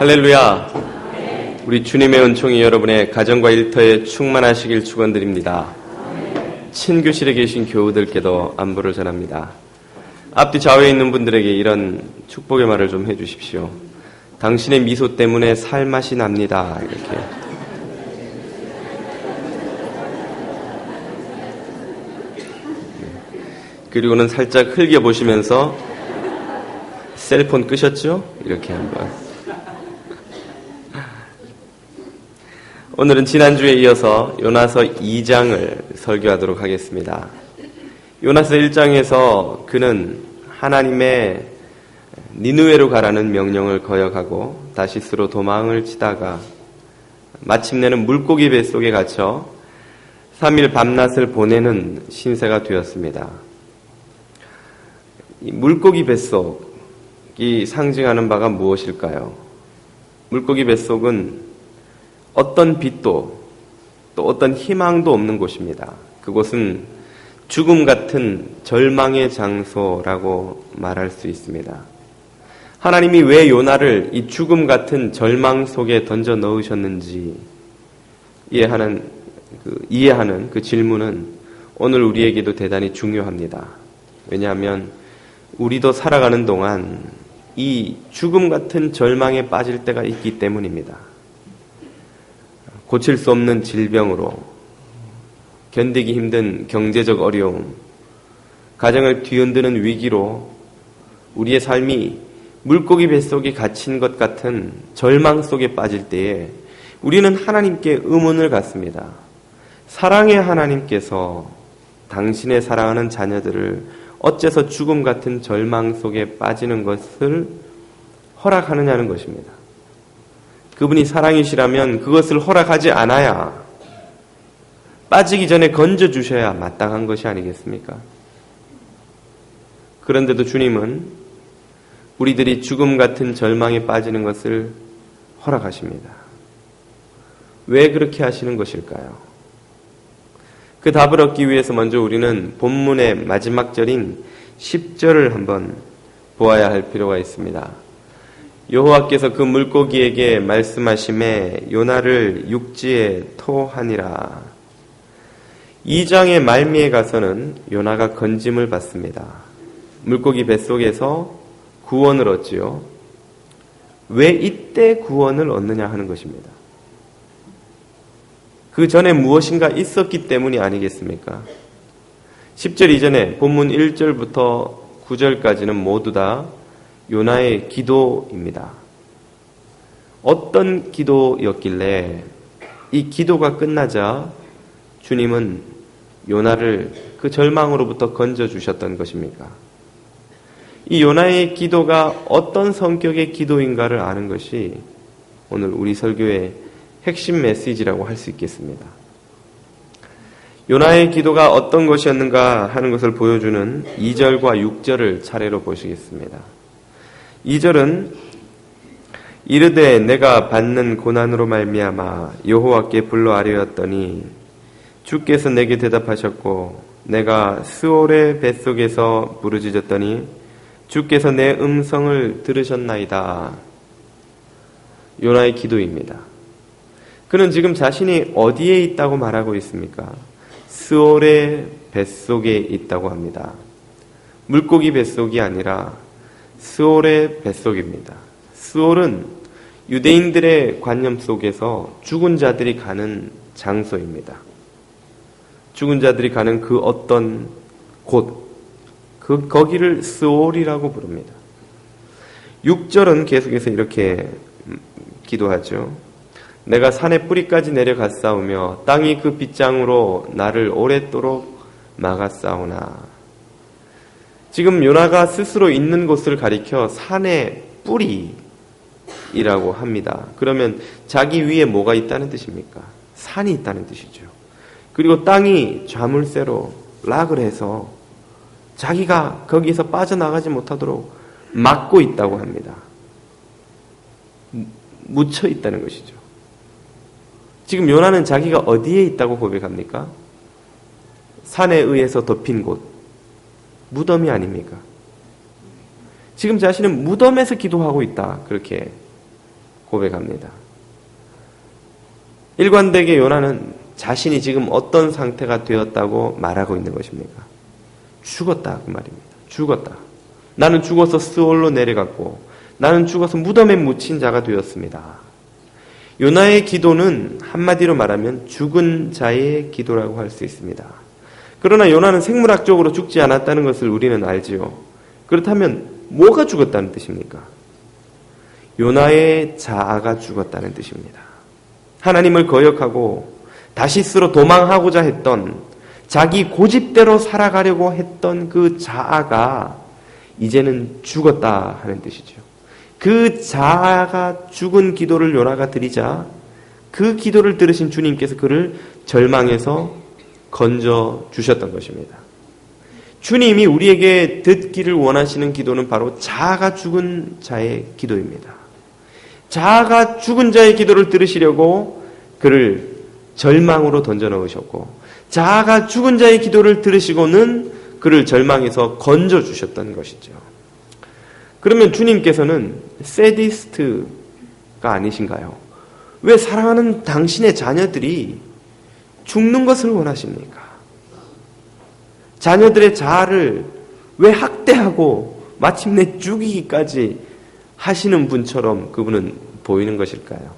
할렐루야. 우리 주님의 은총이 여러분의 가정과 일터에 충만하시길 축원드립니다. 친교실에 계신 교우들께도 안부를 전합니다. 앞뒤 좌우에 있는 분들에게 이런 축복의 말을 좀 해주십시오. 당신의 미소 때문에 살맛이 납니다. 이렇게. 그리고는 살짝 흘겨 보시면서 셀폰 끄셨죠? 이렇게 한번. 오늘은 지난주에 이어서 요나서 2장을 설교하도록 하겠습니다. 요나서 1장에서 그는 하나님의 니누에로 가라는 명령을 거역하고 다시스로 도망을 치다가 마침내는 물고기 뱃속에 갇혀 3일 밤낮을 보내는 신세가 되었습니다. 물고기 뱃속이 상징하는 바가 무엇일까요? 물고기 뱃속은 어떤 빛도 또 어떤 희망도 없는 곳입니다. 그곳은 죽음 같은 절망의 장소라고 말할 수 있습니다. 하나님이 왜 요나를 이 죽음 같은 절망 속에 던져 넣으셨는지 이해하는 그, 이해하는 그 질문은 오늘 우리에게도 대단히 중요합니다. 왜냐하면 우리도 살아가는 동안 이 죽음 같은 절망에 빠질 때가 있기 때문입니다. 고칠 수 없는 질병으로 견디기 힘든 경제적 어려움, 가정을 뒤흔드는 위기로 우리의 삶이 물고기 뱃속에 갇힌 것 같은 절망 속에 빠질 때에 우리는 하나님께 의문을 갖습니다. 사랑의 하나님께서 당신의 사랑하는 자녀들을 어째서 죽음 같은 절망 속에 빠지는 것을 허락하느냐는 것입니다. 그분이 사랑이시라면 그것을 허락하지 않아야 빠지기 전에 건져 주셔야 마땅한 것이 아니겠습니까? 그런데도 주님은 우리들이 죽음 같은 절망에 빠지는 것을 허락하십니다. 왜 그렇게 하시는 것일까요? 그 답을 얻기 위해서 먼저 우리는 본문의 마지막 절인 10절을 한번 보아야 할 필요가 있습니다. 여호와께서 그 물고기에게 말씀하심에 요나를 육지에 토하니라. 2장의 말미에 가서는 요나가 건짐을 받습니다. 물고기 뱃속에서 구원을 얻지요. 왜 이때 구원을 얻느냐 하는 것입니다. 그 전에 무엇인가 있었기 때문이 아니겠습니까? 10절 이전에 본문 1절부터 9절까지는 모두 다 요나의 기도입니다. 어떤 기도였길래 이 기도가 끝나자 주님은 요나를 그 절망으로부터 건져 주셨던 것입니까? 이 요나의 기도가 어떤 성격의 기도인가를 아는 것이 오늘 우리 설교의 핵심 메시지라고 할 수 있겠습니다. 요나의 기도가 어떤 것이었는가 하는 것을 보여주는 2절과 6절을 차례로 보시겠습니다. 2절은 이르되 내가 받는 고난으로 말미암아 여호와께 불러 아뢰었더니 주께서 내게 대답하셨고 내가 스올의 뱃속에서 부르짖었더니 주께서 내 음성을 들으셨나이다. 요나의 기도입니다. 그는 지금 자신이 어디에 있다고 말하고 있습니까? 스올의 뱃속에 있다고 합니다. 물고기 뱃속이 아니라 스올의 뱃속입니다. 스올은 유대인들의 관념 속에서 죽은 자들이 가는 장소입니다. 죽은 자들이 가는 그 어떤 곳, 그, 거기를 스올이라고 부릅니다. 6절은 계속해서 이렇게 기도하죠. 내가 산의 뿌리까지 내려갔사오며 땅이 그 빗장으로 나를 오랫도록 막았사오나 지금 요나가 스스로 있는 곳을 가리켜 산의 뿌리이라고 합니다. 그러면 자기 위에 뭐가 있다는 뜻입니까? 산이 있다는 뜻이죠. 그리고 땅이 자물쇠로 락을 해서 자기가 거기서 빠져나가지 못하도록 막고 있다고 합니다. 묻혀 있다는 것이죠. 지금 요나는 자기가 어디에 있다고 고백합니까? 산에 의해서 덮인 곳, 무덤이 아닙니까? 지금 자신은 무덤에서 기도하고 있다. 그렇게 고백합니다. 일관되게 요나는 자신이 지금 어떤 상태가 되었다고 말하고 있는 것입니까? 죽었다 그 말입니다. 죽었다. 나는 죽어서 스올로 내려갔고 나는 죽어서 무덤에 묻힌 자가 되었습니다. 요나의 기도는 한마디로 말하면 죽은 자의 기도라고 할 수 있습니다. 그러나 요나는 생물학적으로 죽지 않았다는 것을 우리는 알지요. 그렇다면 뭐가 죽었다는 뜻입니까? 요나의 자아가 죽었다는 뜻입니다. 하나님을 거역하고 다시스로 도망하고자 했던 자기 고집대로 살아가려고 했던 그 자아가 이제는 죽었다 하는 뜻이죠. 그 자아가 죽은 기도를 요나가 드리자 그 기도를 들으신 주님께서 그를 절망에서 건져 주셨던 것입니다. 주님이 우리에게 듣기를 원하시는 기도는 바로 자아가 죽은 자의 기도입니다. 자아가 죽은 자의 기도를 들으시려고 그를 절망으로 던져 넣으셨고 자아가 죽은 자의 기도를 들으시고는 그를 절망에서 건져 주셨던 것이죠. 그러면 주님께서는 세디스트가 아니신가요? 왜 사랑하는 당신의 자녀들이 죽는 것을 원하십니까? 자녀들의 자아를 왜 학대하고 마침내 죽이기까지 하시는 분처럼 그분은 보이는 것일까요?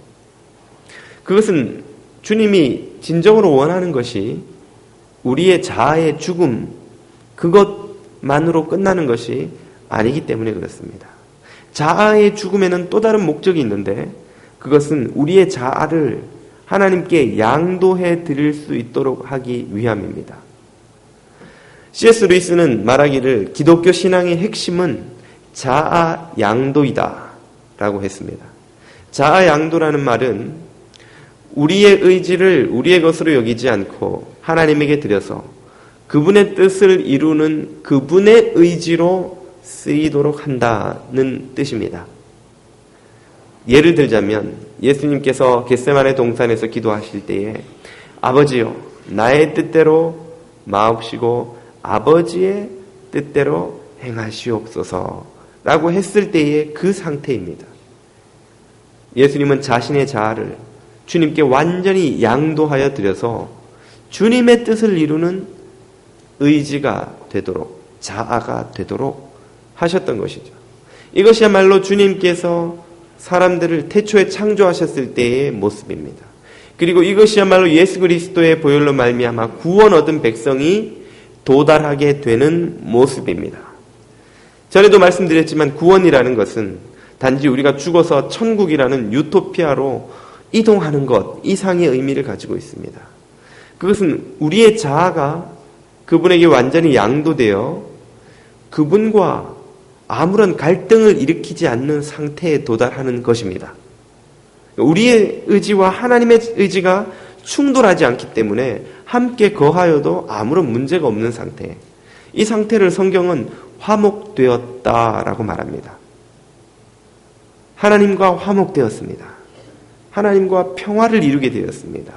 그것은 주님이 진정으로 원하는 것이 우리의 자아의 죽음, 그것만으로 끝나는 것이 아니기 때문에 그렇습니다. 자아의 죽음에는 또 다른 목적이 있는데 그것은 우리의 자아를 하나님께 양도해 드릴 수 있도록 하기 위함입니다. C.S. 루이스는 말하기를 기독교 신앙의 핵심은 자아 양도이다 라고 했습니다. 자아 양도라는 말은 우리의 의지를 우리의 것으로 여기지 않고 하나님에게 드려서 그분의 뜻을 이루는 그분의 의지로 쓰이도록 한다는 뜻입니다. 예를 들자면 예수님께서 겟세만의 동산에서 기도하실 때에 아버지요 나의 뜻대로 마옵시고 아버지의 뜻대로 행하시옵소서라고 했을 때의 그 상태입니다. 예수님은 자신의 자아를 주님께 완전히 양도하여 드려서 주님의 뜻을 이루는 의지가 되도록 자아가 되도록 하셨던 것이죠. 이것이야말로 주님께서 사람들을 태초에 창조하셨을 때의 모습입니다. 그리고 이것이야말로 예수 그리스도의 보혈로 말미암아 구원 얻은 백성이 도달하게 되는 모습입니다. 전에도 말씀드렸지만 구원이라는 것은 단지 우리가 죽어서 천국이라는 유토피아로 이동하는 것 이상의 의미를 가지고 있습니다. 그것은 우리의 자아가 그분에게 완전히 양도되어 그분과 아무런 갈등을 일으키지 않는 상태에 도달하는 것입니다. 우리의 의지와 하나님의 의지가 충돌하지 않기 때문에 함께 거하여도 아무런 문제가 없는 상태. 이 상태를 성경은 화목되었다라고 말합니다. 하나님과 화목되었습니다. 하나님과 평화를 이루게 되었습니다.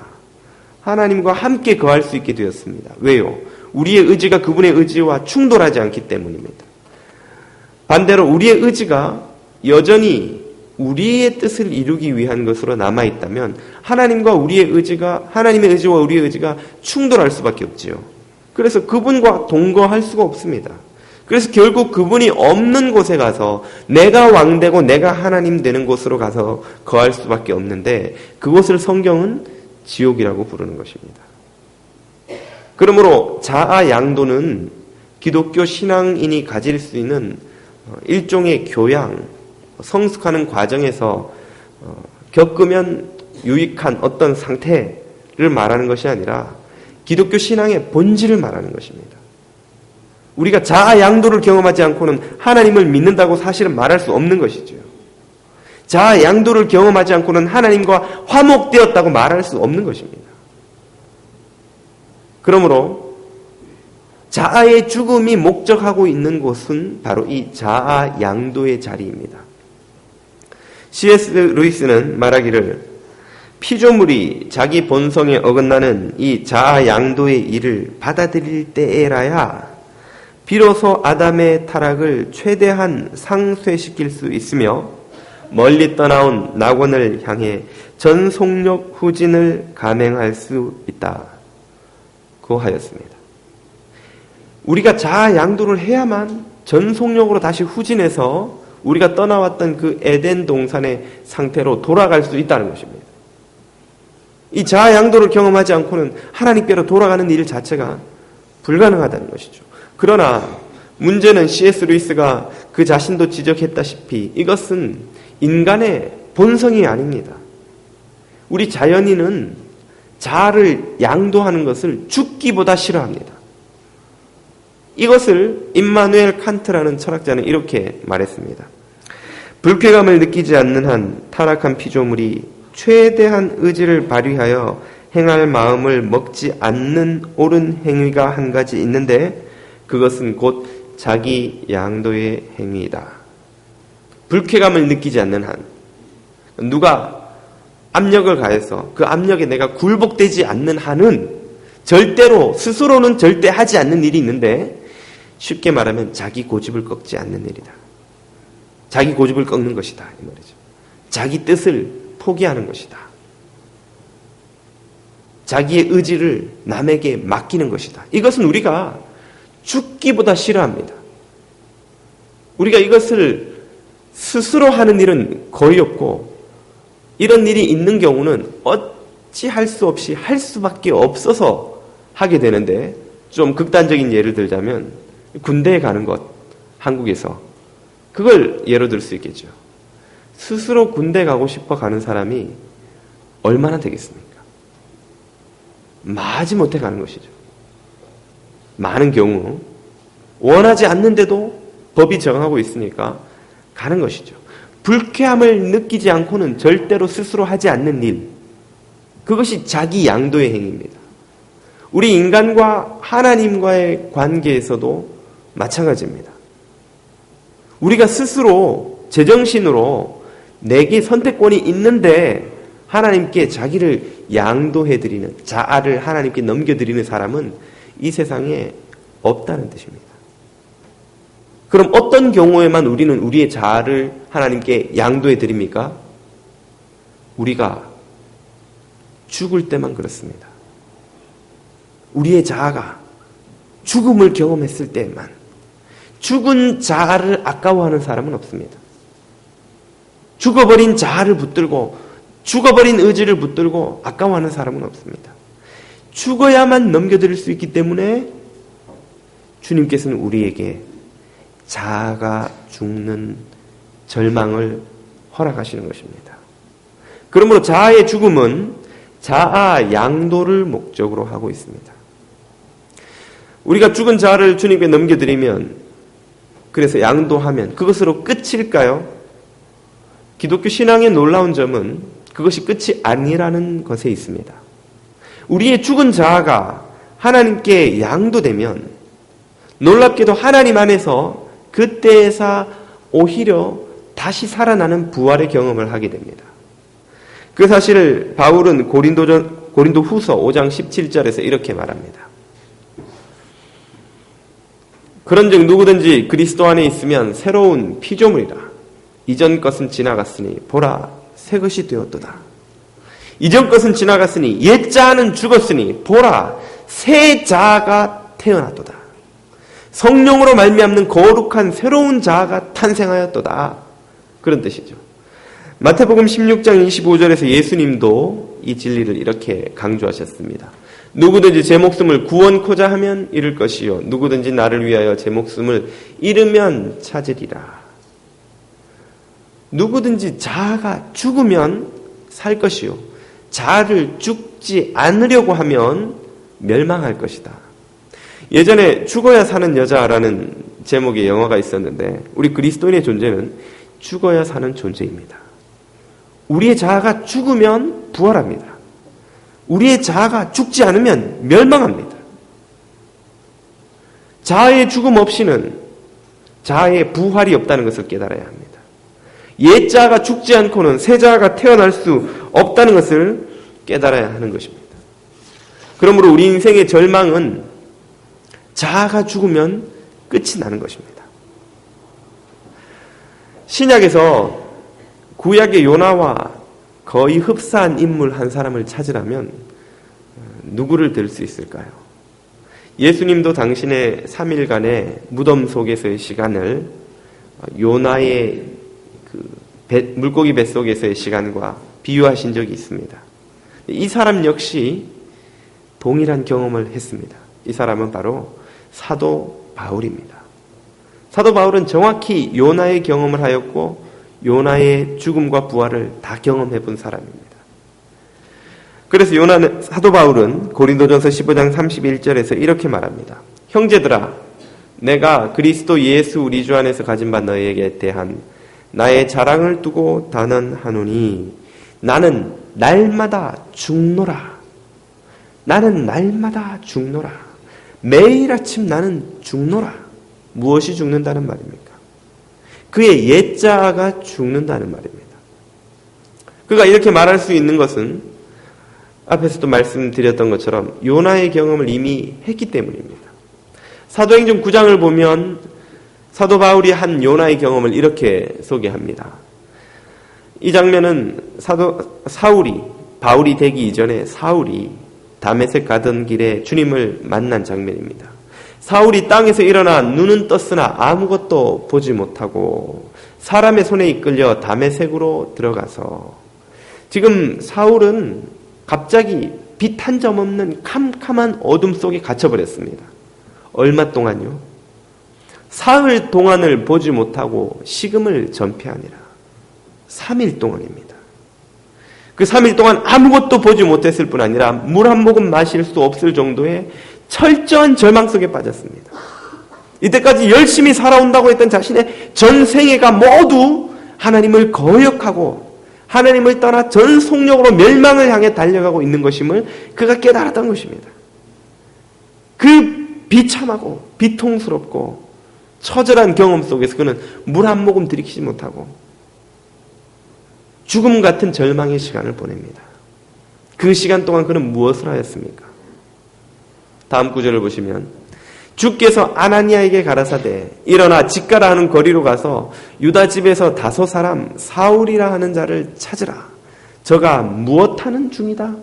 하나님과 함께 거할 수 있게 되었습니다. 왜요? 우리의 의지가 그분의 의지와 충돌하지 않기 때문입니다. 반대로 우리의 의지가 여전히 우리의 뜻을 이루기 위한 것으로 남아 있다면 하나님과 우리의 의지가 하나님의 의지와 우리의 의지가 충돌할 수밖에 없지요. 그래서 그분과 동거할 수가 없습니다. 그래서 결국 그분이 없는 곳에 가서 내가 왕되고 내가 하나님 되는 곳으로 가서 거할 수밖에 없는데 그곳을 성경은 지옥이라고 부르는 것입니다. 그러므로 자아 양도는 기독교 신앙인이 가질 수 있는 일종의 교양, 성숙하는 과정에서 어, 겪으면 유익한 어떤 상태를 말하는 것이 아니라 기독교 신앙의 본질을 말하는 것입니다. 우리가 자아 양도를 경험하지 않고는 하나님을 믿는다고 사실은 말할 수 없는 것이죠. 자아 양도를 경험하지 않고는 하나님과 화목되었다고 말할 수 없는 것입니다. 그러므로 자아의 죽음이 목적하고 있는 곳은 바로 이 자아 양도의 자리입니다. C.S. 루이스는 말하기를 피조물이 자기 본성에 어긋나는 이 자아 양도의 일을 받아들일 때에라야 비로소 아담의 타락을 최대한 상쇄시킬 수 있으며 멀리 떠나온 낙원을 향해 전속력 후진을 감행할 수 있다 고 하였습니다. 우리가 자아 양도를 해야만 전속력으로 다시 후진해서 우리가 떠나왔던 그 에덴 동산의 상태로 돌아갈 수 있다는 것입니다. 이 자아 양도를 경험하지 않고는 하나님께로 돌아가는 일 자체가 불가능하다는 것이죠. 그러나 문제는 C.S. 루이스가 그 자신도 지적했다시피 이것은 인간의 본성이 아닙니다. 우리 자연인은 자아를 양도하는 것을 죽기보다 싫어합니다. 이것을 임마누엘 칸트라는 철학자는 이렇게 말했습니다. 불쾌감을 느끼지 않는 한 타락한 피조물이 최대한 의지를 발휘하여 행할 마음을 먹지 않는 옳은 행위가 한 가지 있는데 그것은 곧 자기 양도의 행위이다. 불쾌감을 느끼지 않는 한 누가 압력을 가해서 그 압력에 내가 굴복되지 않는 한은 절대로 스스로는 절대 하지 않는 일이 있는데 쉽게 말하면 자기 고집을 꺾지 않는 일이다. 자기 고집을 꺾는 것이다. 이 말이죠. 자기 뜻을 포기하는 것이다. 자기의 의지를 남에게 맡기는 것이다. 이것은 우리가 죽기보다 싫어합니다. 우리가 이것을 스스로 하는 일은 거의 없고 이런 일이 있는 경우는 어찌 할 수 없이 할 수밖에 없어서 하게 되는데 좀 극단적인 예를 들자면 군대에 가는 것 한국에서 그걸 예로 들 수 있겠죠. 스스로 군대 가고 싶어 가는 사람이 얼마나 되겠습니까? 마지 못해 가는 것이죠. 많은 경우 원하지 않는데도 법이 정하고 있으니까 가는 것이죠. 불쾌함을 느끼지 않고는 절대로 스스로 하지 않는 일. 그것이 자기 양도의 행위입니다. 우리 인간과 하나님과의 관계에서도 마찬가지입니다. 우리가 스스로 제정신으로 내게 선택권이 있는데 하나님께 자기를 양도해드리는 자아를 하나님께 넘겨드리는 사람은 이 세상에 없다는 뜻입니다. 그럼 어떤 경우에만 우리는 우리의 자아를 하나님께 양도해 드립니까? 우리가 죽을 때만 그렇습니다. 우리의 자아가 죽음을 경험했을 때만 죽은 자아를 아까워하는 사람은 없습니다. 죽어버린 자아를 붙들고 죽어버린 의지를 붙들고 아까워하는 사람은 없습니다. 죽어야만 넘겨드릴 수 있기 때문에 주님께서는 우리에게 자아가 죽는 절망을 허락하시는 것입니다. 그러므로 자아의 죽음은 자아 양도를 목적으로 하고 있습니다. 우리가 죽은 자아를 주님께 넘겨드리면 그래서 양도하면 그것으로 끝일까요? 기독교 신앙의 놀라운 점은 그것이 끝이 아니라는 것에 있습니다. 우리의 죽은 자아가 하나님께 양도되면 놀랍게도 하나님 안에서 그때에서 오히려 다시 살아나는 부활의 경험을 하게 됩니다. 그 사실을 바울은 고린도전, 고린도 후서 5장 17절에서 이렇게 말합니다. 그런즉 누구든지 그리스도 안에 있으면 새로운 피조물이라. 이전 것은 지나갔으니 보라 새 것이 되었도다. 이전 것은 지나갔으니 옛 자는 죽었으니 보라 새 자가 태어났도다. 성령으로 말미암는 거룩한 새로운 자아가 탄생하였도다. 그런 뜻이죠. 마태복음 16장 25절에서 예수님도 이 진리를 이렇게 강조하셨습니다. 누구든지 제 목숨을 구원코자 하면 잃을 것이요 누구든지 나를 위하여 제 목숨을 잃으면 찾으리라. 누구든지 자아가 죽으면 살 것이요 자아를 죽지 않으려고 하면 멸망할 것이다. 예전에 죽어야 사는 여자라는 제목의 영화가 있었는데 우리 그리스도인의 존재는 죽어야 사는 존재입니다. 우리의 자아가 죽으면 부활합니다. 우리의 자아가 죽지 않으면 멸망합니다. 자아의 죽음 없이는 자아의 부활이 없다는 것을 깨달아야 합니다. 옛 자아가 죽지 않고는 새 자아가 태어날 수 없다는 것을 깨달아야 하는 것입니다. 그러므로 우리 인생의 절망은 자아가 죽으면 끝이 나는 것입니다. 신약에서 구약의 요나와 거의 흡사한 인물 한 사람을 찾으라면 누구를 들 수 있을까요? 예수님도 당신의 3일간의 무덤 속에서의 시간을 요나의 그 배, 물고기 뱃속에서의 시간과 비유하신 적이 있습니다. 이 사람 역시 동일한 경험을 했습니다. 이 사람은 바로 사도 바울입니다. 사도 바울은 정확히 요나의 경험을 하였고 요나의 죽음과 부활을 다 경험해 본 사람입니다. 그래서 요나는 사도 바울은 고린도전서 15장 31절에서 이렇게 말합니다. 형제들아 내가 그리스도 예수 우리 주 안에서 가진 바 너희에게 대한 나의 자랑을 두고 단언하노니 나는 날마다 죽노라. 나는 날마다 죽노라. 매일 아침 나는 죽노라. 무엇이 죽는다는 말입니까? 그의 옛자가 죽는다는 말입니다. 그가 이렇게 말할 수 있는 것은 앞에서도 말씀드렸던 것처럼 요나의 경험을 이미 했기 때문입니다. 사도행전 9장을 보면 사도 바울이 한 요나의 경험을 이렇게 소개합니다. 이 장면은 사도 사울이 바울이 되기 이전에 사울이 담에색 가던 길에 주님을 만난 장면입니다. 사울이 땅에서 일어나 눈은 떴으나 아무것도 보지 못하고 사람의 손에 이끌려 담에색으로 들어가서 지금 사울은 갑자기 빛 한 점 없는 캄캄한 어둠 속에 갇혀버렸습니다. 얼마 동안요? 사흘 동안을 보지 못하고 식음을 전폐하니라. 3일 동안입니다. 그 3일 동안 아무것도 보지 못했을 뿐 아니라 물 한 모금 마실 수 없을 정도의 철저한 절망 속에 빠졌습니다. 이때까지 열심히 살아온다고 했던 자신의 전 생애가 모두 하나님을 거역하고 하나님을 떠나 전 속력으로 멸망을 향해 달려가고 있는 것임을 그가 깨달았던 것입니다. 그 비참하고 비통스럽고 처절한 경험 속에서 그는 물 한 모금 들이키지 못하고 죽음 같은 절망의 시간을 보냅니다. 그 시간 동안 그는 무엇을 하였습니까? 다음 구절을 보시면 주께서 아나니아에게 가라사대 일어나 집가라 하는 거리로 가서 유다 집에서 다섯 사람 사울이라 하는 자를 찾으라. 저가 무엇하는 중이다?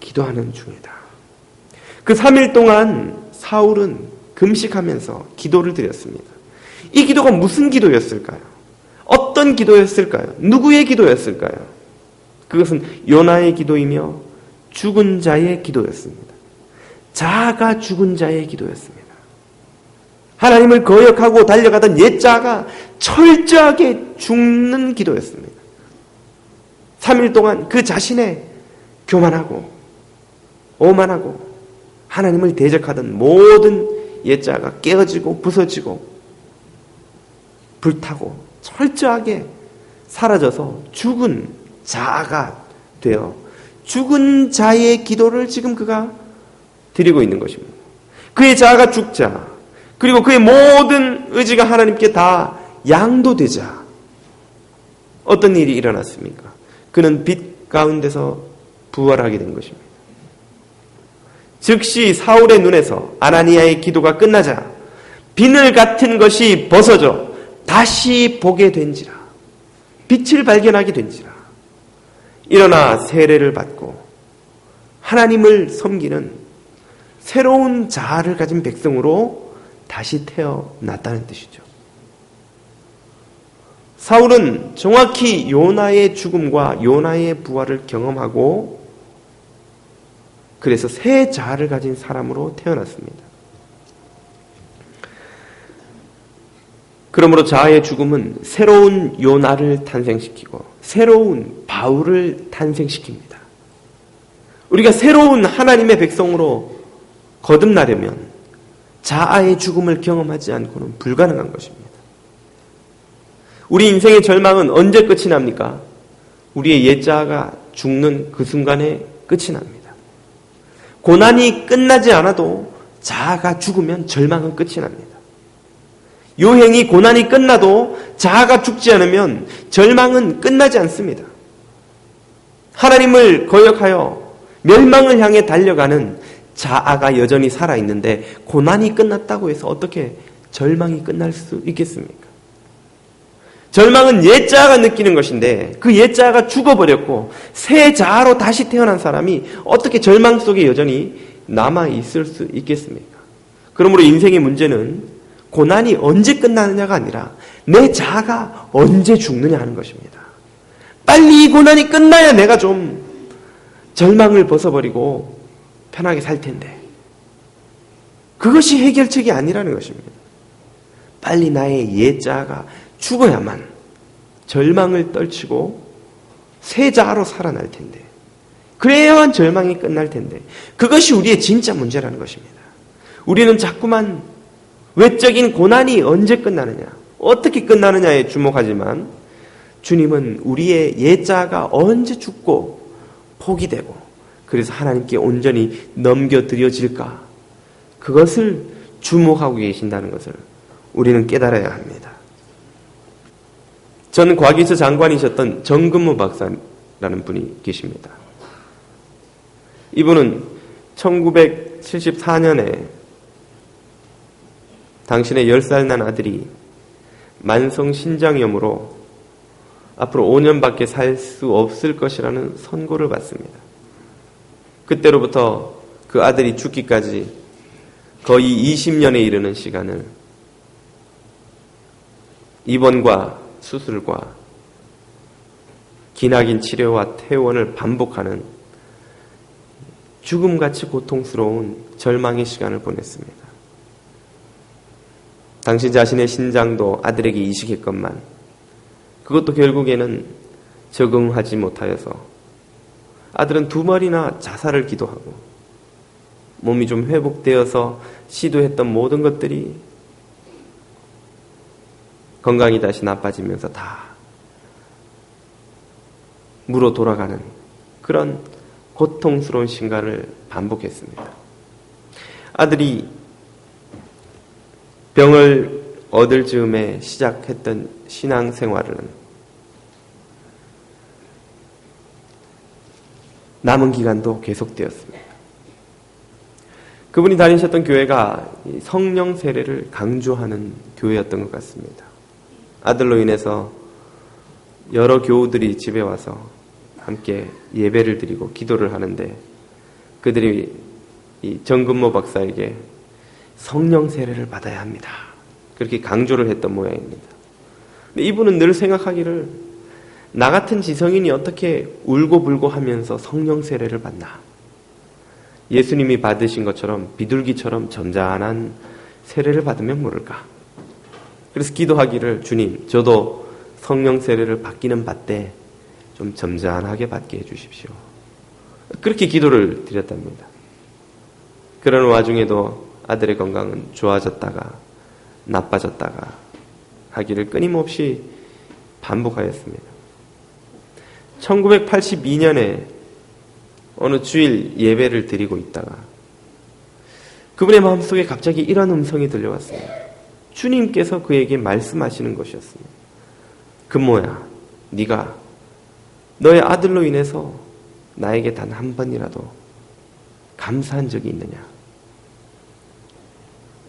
기도하는 중이다. 그 3일 동안 사울은 금식하면서 기도를 드렸습니다. 이 기도가 무슨 기도였을까요? 어떤 기도였을까요? 누구의 기도였을까요? 그것은 요나의 기도이며 죽은 자의 기도였습니다. 자아가 죽은 자의 기도였습니다. 하나님을 거역하고 달려가던 옛 자가 철저하게 죽는 기도였습니다. 3일 동안 그 자신의 교만하고 오만하고 하나님을 대적하던 모든 옛 자가 깨어지고 부서지고 불타고 철저하게 사라져서 죽은 자가 되어 죽은 자의 기도를 지금 그가 드리고 있는 것입니다. 그의 자아가 죽자 그리고 그의 모든 의지가 하나님께 다 양도되자 어떤 일이 일어났습니까? 그는 빛 가운데서 부활하게 된 것입니다. 즉시 사울의 눈에서 아나니아의 기도가 끝나자 비늘 같은 것이 벗어져 다시 보게 된지라 빛을 발견하게 된지라 일어나 세례를 받고 하나님을 섬기는 새로운 자아를 가진 백성으로 다시 태어났다는 뜻이죠. 사울은 정확히 요나의 죽음과 요나의 부활을 경험하고 그래서 새 자아를 가진 사람으로 태어났습니다. 그러므로 자아의 죽음은 새로운 요나를 탄생시키고 새로운 바울을 탄생시킵니다. 우리가 새로운 하나님의 백성으로 거듭나려면 자아의 죽음을 경험하지 않고는 불가능한 것입니다. 우리 인생의 절망은 언제 끝이 납니까? 우리의 옛자아가 죽는 그 순간에 끝이 납니다. 고난이 끝나지 않아도 자아가 죽으면 절망은 끝이 납니다. 요행이 고난이 끝나도 자아가 죽지 않으면 절망은 끝나지 않습니다. 하나님을 거역하여 멸망을 향해 달려가는 자아가 여전히 살아있는데 고난이 끝났다고 해서 어떻게 절망이 끝날 수 있겠습니까? 절망은 옛자가 느끼는 것인데 그 옛자가 죽어버렸고 새 자아로 다시 태어난 사람이 어떻게 절망 속에 여전히 남아 있을 수 있겠습니까? 그러므로 인생의 문제는 고난이 언제 끝나느냐가 아니라 내 자아가 언제 죽느냐 하는 것입니다. 빨리 이 고난이 끝나야 내가 좀 절망을 벗어버리고 편하게 살 텐데. 그것이 해결책이 아니라는 것입니다. 빨리 나의 옛자아가 죽어야만 절망을 떨치고 새 자아로 살아날 텐데. 그래야만 절망이 끝날 텐데. 그것이 우리의 진짜 문제라는 것입니다. 우리는 자꾸만 외적인 고난이 언제 끝나느냐, 어떻게 끝나느냐에 주목하지만 주님은 우리의 옛자가 언제 죽고 포기되고 그래서 하나님께 온전히 넘겨드려질까 그것을 주목하고 계신다는 것을 우리는 깨달아야 합니다. 전 과기서 장관이셨던 정근무 박사라는 분이 계십니다. 이분은 1974년에 당신의 10살 난 아들이 만성 신장염으로 앞으로 5년밖에 살 수 없을 것이라는 선고를 받습니다. 그때로부터 그 아들이 죽기까지 거의 20년에 이르는 시간을 입원과 수술과 기나긴 치료와 퇴원을 반복하는 죽음같이 고통스러운 절망의 시간을 보냈습니다. 당신 자신의 신장도 아들에게 이식했건만 그것도 결국에는 적응하지 못하여서 아들은 두 번이나 자살을 기도하고 몸이 좀 회복되어서 시도했던 모든 것들이 건강이 다시 나빠지면서 다 무로 돌아가는 그런 고통스러운 신간을 반복했습니다. 아들이 병을 얻을 즈음에 시작했던 신앙 생활은 남은 기간도 계속되었습니다. 그분이 다니셨던 교회가 성령 세례를 강조하는 교회였던 것 같습니다. 아들로 인해서 여러 교우들이 집에 와서 함께 예배를 드리고 기도를 하는데 그들이 이 정근모 박사에게 성령 세례를 받아야 합니다. 그렇게 강조를 했던 모양입니다. 근데 이분은 늘 생각하기를 나 같은 지성인이 어떻게 울고불고 하면서 성령 세례를 받나? 예수님이 받으신 것처럼 비둘기처럼 점잖한 세례를 받으면 모를까? 그래서 기도하기를 주님, 저도 성령 세례를 받기는 받되 좀 점잖하게 받게 해주십시오. 그렇게 기도를 드렸답니다. 그런 와중에도 아들의 건강은 좋아졌다가 나빠졌다가 하기를 끊임없이 반복하였습니다. 1982년에 어느 주일 예배를 드리고 있다가 그분의 마음속에 갑자기 이런 음성이 들려왔습니다. 주님께서 그에게 말씀하시는 것이었습니다. 금모야, 네가 너의 아들로 인해서 나에게 단 한 번이라도 감사한 적이 있느냐?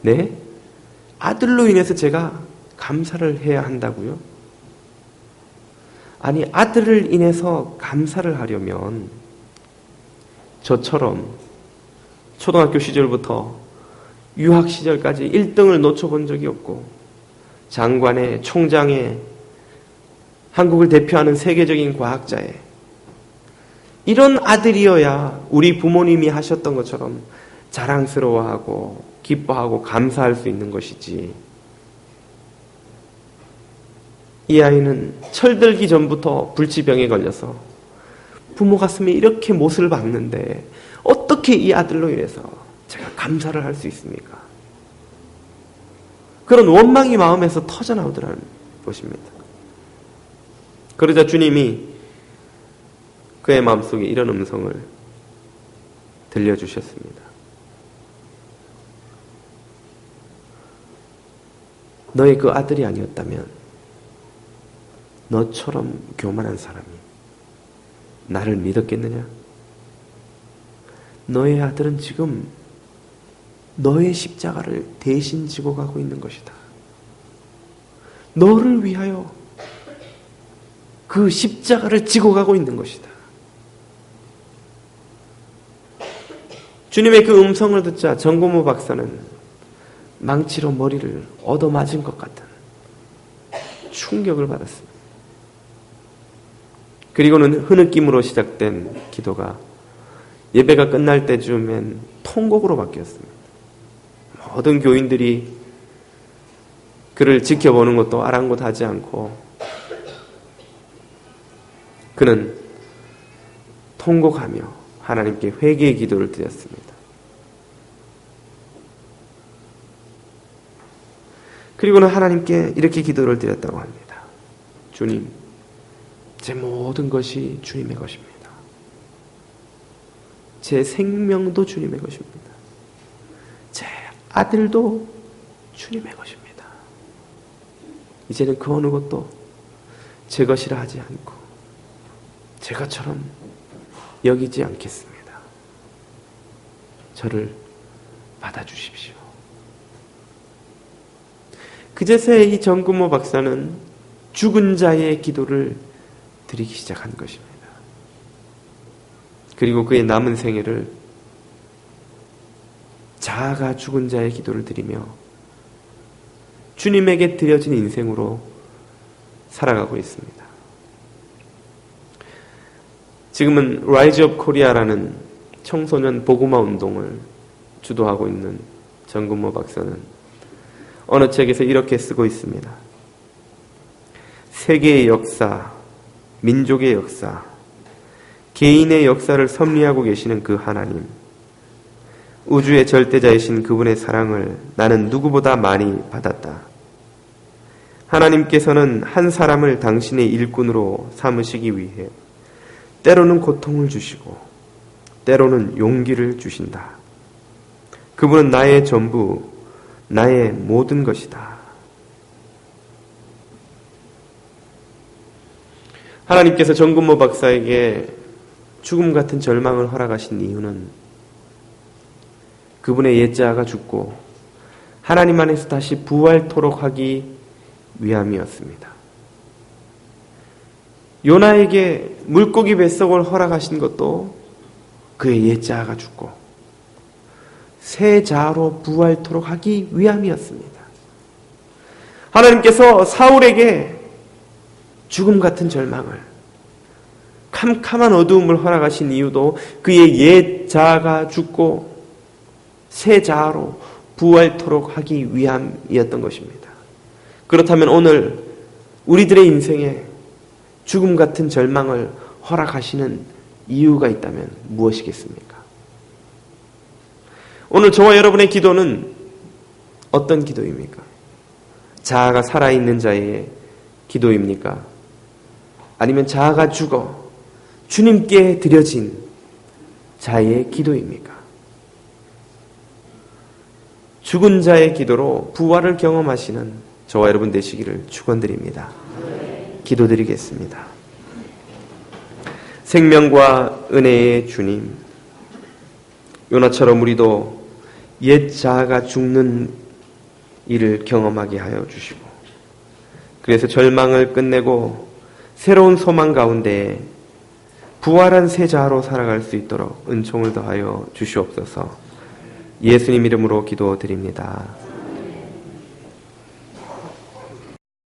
네? 아들로 인해서 제가 감사를 해야 한다고요? 아니, 아들을 인해서 감사를 하려면 저처럼 초등학교 시절부터 유학 시절까지 1등을 놓쳐본 적이 없고 장관의 총장의 한국을 대표하는 세계적인 과학자의 이런 아들이어야 우리 부모님이 하셨던 것처럼 자랑스러워하고 기뻐하고 감사할 수 있는 것이지. 이 아이는 철들기 전부터 불치병에 걸려서 부모 가슴에 이렇게 못을 박는데 어떻게 이 아들로 인해서 제가 감사를 할 수 있습니까? 그런 원망이 마음에서 터져나오더라는 것입니다. 그러자 주님이 그의 마음속에 이런 음성을 들려주셨습니다. 너의 그 아들이 아니었다면 너처럼 교만한 사람이 나를 믿었겠느냐? 너의 아들은 지금 너의 십자가를 대신 지고 가고 있는 것이다. 너를 위하여 그 십자가를 지고 가고 있는 것이다. 주님의 그 음성을 듣자 정고모 박사는 망치로 머리를 얻어맞은 것 같은 충격을 받았습니다. 그리고는 흐느낌으로 시작된 기도가 예배가 끝날 때쯤엔 통곡으로 바뀌었습니다. 모든 교인들이 그를 지켜보는 것도 아랑곳하지 않고 그는 통곡하며 하나님께 회개의 기도를 드렸습니다. 그리고는 하나님께 이렇게 기도를 드렸다고 합니다. 주님, 제 모든 것이 주님의 것입니다. 제 생명도 주님의 것입니다. 제 아들도 주님의 것입니다. 이제는 그 어느 것도 제 것이라 하지 않고 제 것처럼 여기지 않겠습니다. 저를 받아주십시오. 그제서야 이 정구모 박사는 죽은 자의 기도를 드리기 시작한 것입니다. 그리고 그의 남은 생애를 자아가 죽은 자의 기도를 드리며 주님에게 드려진 인생으로 살아가고 있습니다. 지금은 라이즈 업 코리아라는 청소년 보고마 운동을 주도하고 있는 정근모 박사는 어느 책에서 이렇게 쓰고 있습니다. 세계의 역사, 민족의 역사, 개인의 역사를 섭리하고 계시는 그 하나님, 우주의 절대자이신 그분의 사랑을 나는 누구보다 많이 받았다. 하나님께서는 한 사람을 당신의 일꾼으로 삼으시기 위해 때로는 고통을 주시고 때로는 용기를 주신다. 그분은 나의 전부, 나의 모든 것이다. 하나님께서 정근모 박사에게 죽음 같은 절망을 허락하신 이유는 그분의 옛자가 죽고 하나님 안에서 다시 부활토록 하기 위함이었습니다. 요나에게 물고기 뱃속을 허락하신 것도 그의 옛자가 죽고 새 자로 부활토록 하기 위함이었습니다. 하나님께서 사울에게 죽음 같은 절망을 캄캄한 어두움을 허락하신 이유도 그의 옛 자아가 죽고 새 자아로 부활토록 하기 위함이었던 것입니다. 그렇다면 오늘 우리들의 인생에 죽음 같은 절망을 허락하시는 이유가 있다면 무엇이겠습니까? 오늘 저와 여러분의 기도는 어떤 기도입니까? 자아가 살아있는 자의 기도입니까? 아니면 자아가 죽어 주님께 드려진 자의 기도입니까? 죽은 자의 기도로 부활을 경험하시는 저와 여러분 되시기를 축원드립니다. 기도드리겠습니다. 생명과 은혜의 주님, 요나처럼 우리도 옛 자아가 죽는 일을 경험하게 하여 주시고, 그래서 절망을 끝내고 새로운 소망 가운데 부활한 새 자아로 살아갈 수 있도록 은총을 더하여 주시옵소서. 예수님 이름으로 기도드립니다.